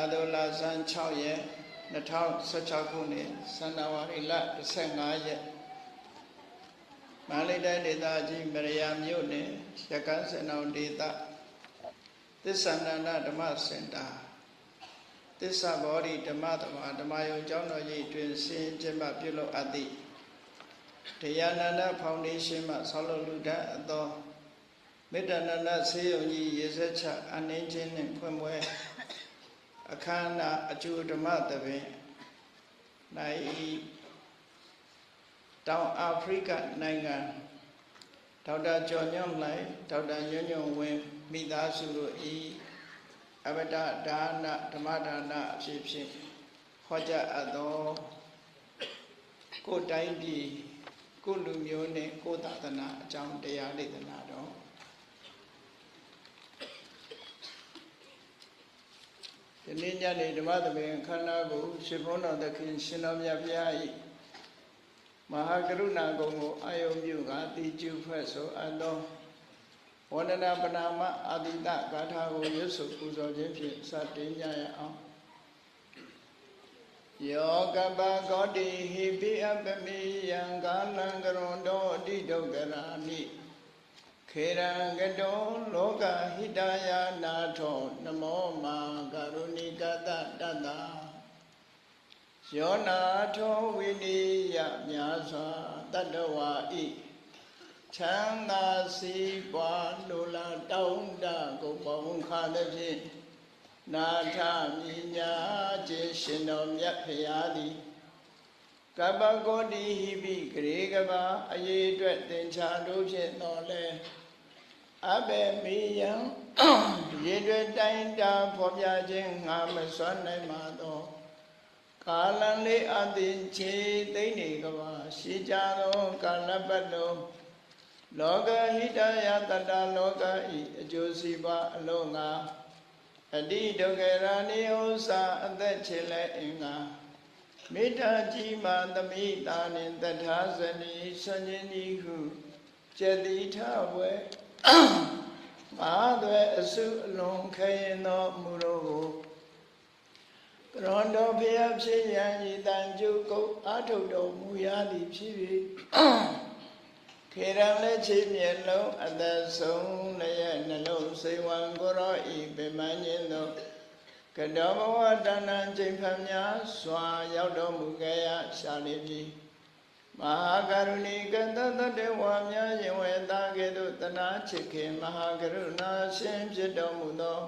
သာဒုလဇန်6ရက်2016ခုနှစ်ဇန်နဝါရီလ15ရက်မန္တလေးတိုင်းဒေသကြီးမရယာမြို့နယ်ရကန်းစင်အောင်ဒေသသစ္ဆန္ဒနာဓမ္မစင်တာသစ္စာဘောဓိဓမ္မသမာဓမ္မယုံကျောင်းတော်ကြီးတွင်ဆင်းကျင်းပပြုလုပ်အပ်သည့်တရားနန္ဒဖောင်ဒေးရှင်းမှဆောက်လုပ်လူဒတ်အသောမေတ္တာနန္ဒဆေးရုံကြီးရေစက်ချအနှင်းချင်းနှင့်ဖွင့်ပွဲ အခမ်းအနားအကျိုးဓမ္မသဘင်၌တောင်အာဖရိကနိုင်ငံဒေါက်တာကျော်ညွန့်လိုက်ဒေါက်တာညွန့်ညွန့်ဝင်းမိသားစုတို့ဤအဘဒဒါနဓမ္မဒါနအဖြစ်ဖြင့်ဟောကြားအပ်သောကိုယ်တိုင်းပြည်ကိုယ်လူမျိုးနှင့်ကိုယ်သာသနာအကြောင်းတရားဒေသနာတော် ဒီနေ့ညနေဓမ္မသဘင်ခန္ဓာကိုရှင်ဘုန်းတော်သခင်ရှင်တော်မြတ်ဘုရား၏မဟာကရုဏာကုံကိုအာယုံပြုကတိကျုဖွဲ့ဆိုအပ်သောဝန္ဒနာပနာမအာတိတဂါထာကိုရွတ်ဆိုပူဇော်ခြင်းဖြင့်စတင်ကြရအောင်ယောကပကောတိဟိပိအပမိယံကာလံကရွန်တောအတိဒုက္ခရာနိ ခေရံကတောလောကဟိတယနာထောနမောမာကရုဏိကတတတ္တယောနာထောဝိနိယမြာစွာတတ္တဝါဤချမ်းသာစီးပွားလိုလားတောင်းတကိုပေါင်းခါသဖြင့်နာထမြညာခြင်းရှင်တော်မြတ်ဖရာသည်ကပ္ပကောတိဟိပိဂရေကဘာအရေးအတွက်သင်္ချာတို့ဖြင့်တော်လဲ အဘယ်မီယံရေတွေတိုင်းတာဖော်ပြခြင်းငါမစွမ်းနိုင်ပါတော့ကာလံလေးအသင်ချေသိမ့်နေကဘာရှိကြသောကာလပတ်လုံးလောကဟိတယတတလောကဤအကျိုးစီးပွားအလုံးငါအတိဒုက္ခရာနိဥ္စာအသက်ချေလဲအင်္ဂါမေတ္တာကြီးမှသမိတာနှင့်တထာဇနီဆွန်ခြင်းဤဟုကျက်တိထဝဲ မာသွဲအစုအလုံးခရင်သောမူတော်ကိုကရွန်တော်ဖျားဖြစ်ရန်ဤတန်ကျုပ်ကုတ်အာထုတ်တော်မူရသည်ဖြစ်၍ခေရန်လက်ချေမျက်လုံးအသက်ဆုံးလည်းနှလုံးစိတ်ဝံကိုရောဤပင်မခြင်းသောကတောဘဝတဏ္ဏချိန်ဖန်များစွာရောက်တော်မူခဲ့ရရှာလိမ့် မည်မဟာကရုဏီကတတတေဝါများယင်ဝေတာကဲ့သို့တနာချစ်ခင်မဟာကရုဏာရှင်ဖြစ်တော်မူသော